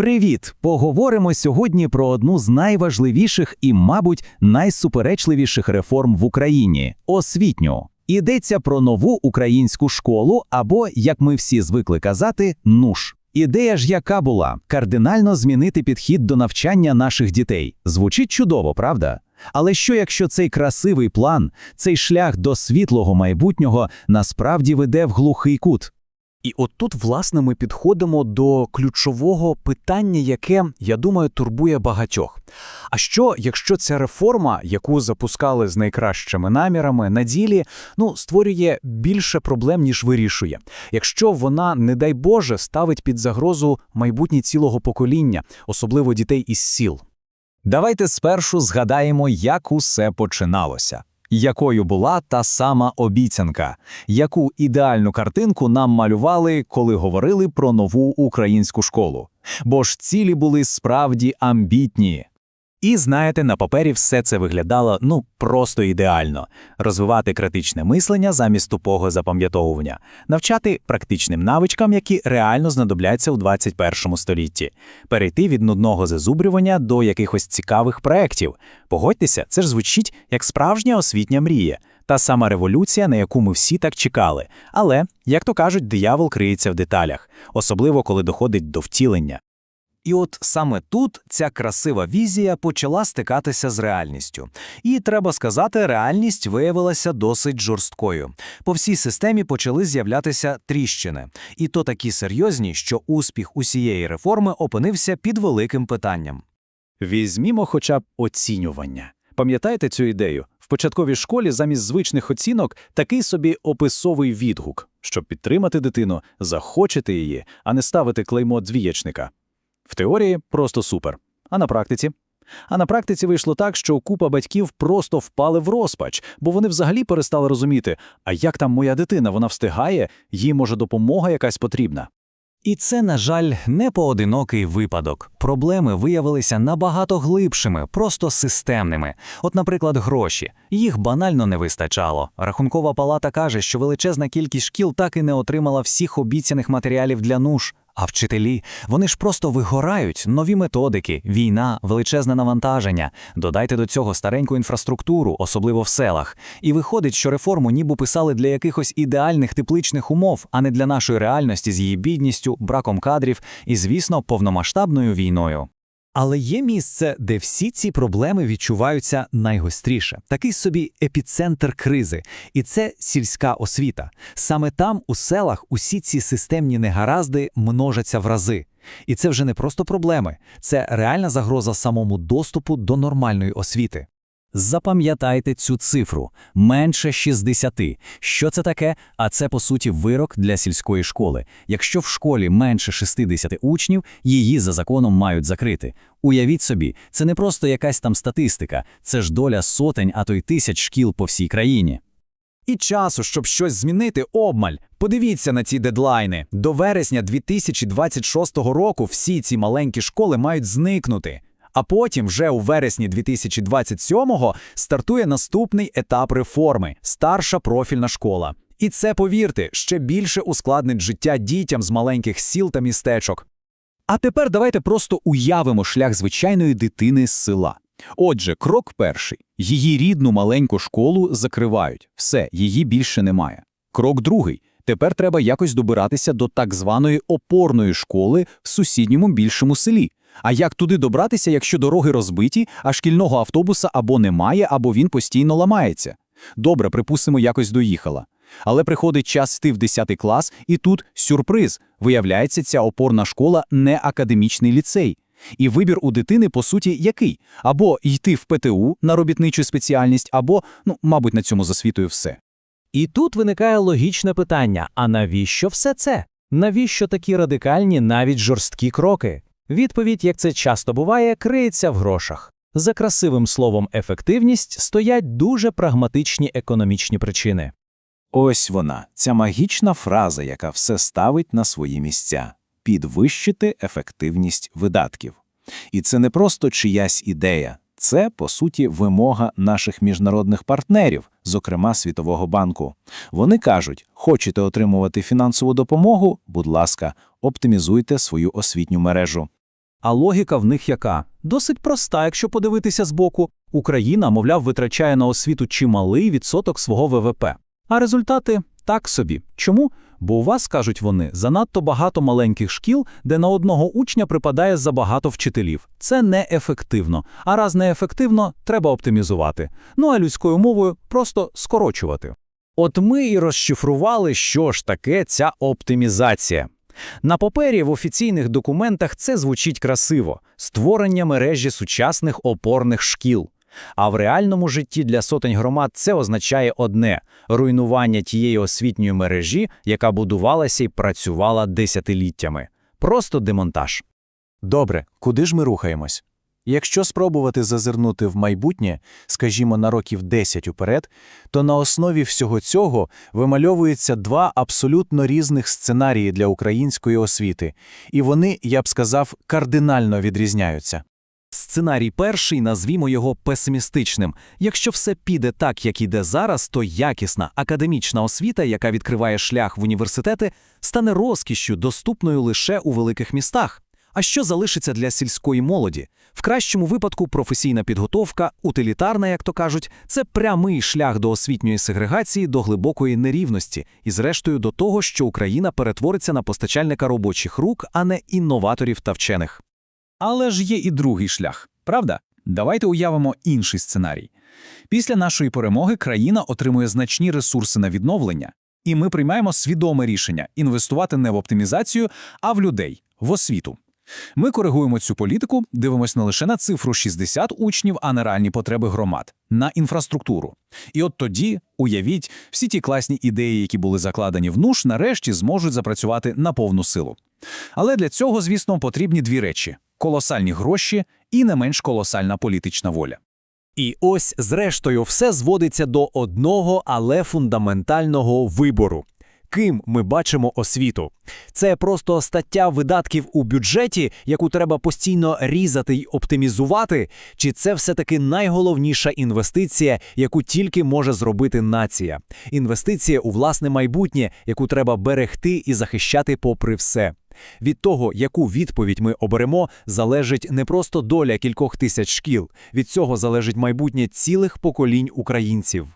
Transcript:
Привіт! Поговоримо сьогодні про одну з найважливіших і, мабуть, найсуперечливіших реформ в Україні освітню. Йдеться про нову українську школу, або, як ми всі звикли казати, НУШ. Ідея ж яка була кардинально змінити підхід до навчання наших дітей. Звучить чудово, правда? Але що якщо цей красивий план, цей шлях до світлого майбутнього насправді веде в глухий кут? І от тут, власне, ми підходимо до ключового питання, яке, я думаю, турбує багатьох. А що, якщо ця реформа, яку запускали з найкращими намірами, на ділі ну, створює більше проблем, ніж вирішує? Якщо вона, не дай Боже, ставить під загрозу майбутнє цілого покоління, особливо дітей із сіл? Давайте спершу згадаємо, як усе починалося. Якою була та сама обіцянка, яку ідеальну картинку нам малювали, коли говорили про нову українську школу. Бо ж цілі були справді амбітні. І знаєте, на папері все це виглядало ну просто ідеально: розвивати критичне мислення замість тупого запам'ятовування, навчати практичним навичкам, які реально знадобляться у 21 столітті, перейти від нудного зазубрювання до якихось цікавих проєктів. Погодьтеся, це ж звучить як справжня освітня мрія, та сама революція, на яку ми всі так чекали. Але, як то кажуть, диявол криється в деталях, особливо коли доходить до втілення. І от саме тут ця красива візія почала стикатися з реальністю. І треба сказати, реальність виявилася досить жорсткою. По всій системі почали з'являтися тріщини, і то такі серйозні, що успіх усієї реформи опинився під великим питанням. Візьмімо хоча б оцінювання. Пам'ятаєте цю ідею? В початковій школі замість звичних оцінок такий собі описовий відгук, щоб підтримати дитину, захочете її, а не ставити клеймо двієчника. В теорії просто супер. А на практиці? А на практиці вийшло так, що купа батьків просто впали в розпач, бо вони взагалі перестали розуміти, а як там моя дитина, вона встигає, їй може допомога якась потрібна. І це, на жаль, не поодинокий випадок. Проблеми виявилися набагато глибшими, просто системними. От, наприклад, гроші. Їх банально не вистачало. Рахункова палата каже, що величезна кількість шкіл так і не отримала всіх обіцяних матеріалів для нуж. А вчителі вони ж просто вигорають нові методики, війна, величезне навантаження. Додайте до цього стареньку інфраструктуру, особливо в селах. І виходить, що реформу ніби писали для якихось ідеальних тепличних умов, а не для нашої реальності з її бідністю, браком кадрів і, звісно, повномасштабною війною. Але є місце, де всі ці проблеми відчуваються найгостріше, такий собі епіцентр кризи, і це сільська освіта. Саме там, у селах, усі ці системні негаразди множаться в рази. І це вже не просто проблеми, це реальна загроза самому доступу до нормальної освіти. Запам'ятайте цю цифру менше 60. Що це таке? А це по суті вирок для сільської школи. Якщо в школі менше 60 учнів, її за законом мають закрити. Уявіть собі, це не просто якась там статистика, це ж доля сотень, а то й тисяч шкіл по всій країні. І часу, щоб щось змінити, обмаль. Подивіться на ці дедлайни. До вересня 2026 року всі ці маленькі школи мають зникнути. А потім, вже у вересні 2027-го, стартує наступний етап реформи старша профільна школа. І це, повірте, ще більше ускладнить життя дітям з маленьких сіл та містечок. А тепер давайте просто уявимо шлях звичайної дитини з села. Отже, крок перший: її рідну маленьку школу закривають, все, її більше немає. Крок другий. Тепер треба якось добиратися до так званої опорної школи в сусідньому більшому селі. А як туди добратися, якщо дороги розбиті, а шкільного автобуса або немає, або він постійно ламається? Добре, припустимо, якось доїхала. Але приходить час йти в 10 клас, і тут сюрприз. Виявляється, ця опорна школа не академічний ліцей. І вибір у дитини, по суті, який? Або йти в ПТУ на робітничу спеціальність, або, ну, мабуть, на цьому засвітою все. І тут виникає логічне питання: а навіщо все це? Навіщо такі радикальні, навіть жорсткі кроки? Відповідь, як це часто буває, криється в грошах. За красивим словом ефективність стоять дуже прагматичні економічні причини. Ось вона, ця магічна фраза, яка все ставить на свої місця підвищити ефективність видатків. І це не просто чиясь ідея, це, по суті, вимога наших міжнародних партнерів, зокрема Світового банку. Вони кажуть: хочете отримувати фінансову допомогу? Будь ласка, оптимізуйте свою освітню мережу. А логіка в них яка? Досить проста, якщо подивитися збоку. Україна, мовляв, витрачає на освіту чималий відсоток свого ВВП. А результати так собі. Чому? Бо у вас, кажуть вони, занадто багато маленьких шкіл, де на одного учня припадає забагато вчителів. Це неефективно. А раз неефективно, треба оптимізувати. Ну а людською мовою просто скорочувати. От ми і розшифрували, що ж таке ця оптимізація. На папері в офіційних документах це звучить красиво – створення мережі сучасних опорних шкіл. А в реальному житті для сотень громад це означає одне – руйнування тієї освітньої мережі, яка будувалася і працювала десятиліттями. Просто демонтаж. Добре, куди ж ми рухаємось? Якщо спробувати зазирнути в майбутнє, скажімо, на років 10 уперед, то на основі всього цього вимальовуються два абсолютно різних сценарії для української освіти, і вони, я б сказав, кардинально відрізняються. Сценарій перший, назвімо його песимістичним. Якщо все піде так, як іде зараз, то якісна академічна освіта, яка відкриває шлях в університети, стане розкішшю, доступною лише у великих містах. А що залишиться для сільської молоді? В кращому випадку професійна підготовка, утилітарна, як то кажуть, це прямий шлях до освітньої сегрегації, до глибокої нерівності і, зрештою, до того, що Україна перетвориться на постачальника робочих рук, а не інноваторів та вчених. Але ж є і другий шлях, правда? Давайте уявимо інший сценарій. Після нашої перемоги країна отримує значні ресурси на відновлення, і ми приймаємо свідоме рішення інвестувати не в оптимізацію, а в людей, в освіту. Ми коригуємо цю політику, дивимося не лише на цифру 60 учнів, а на реальні потреби громад, на інфраструктуру. І от тоді, уявіть, всі ті класні ідеї, які були закладені в НУШ, нарешті зможуть запрацювати на повну силу. Але для цього, звісно, потрібні дві речі – колосальні гроші і не менш колосальна політична воля. І ось, зрештою, все зводиться до одного, але фундаментального вибору. Ким ми бачимо освіту? Це просто стаття видатків у бюджеті, яку треба постійно різати й оптимізувати, чи це все-таки найголовніша інвестиція, яку тільки може зробити нація? Інвестиція у власне майбутнє, яку треба берегти і захищати попри все. Від того, яку відповідь ми оберемо, залежить не просто доля кількох тисяч шкіл. Від цього залежить майбутнє цілих поколінь українців.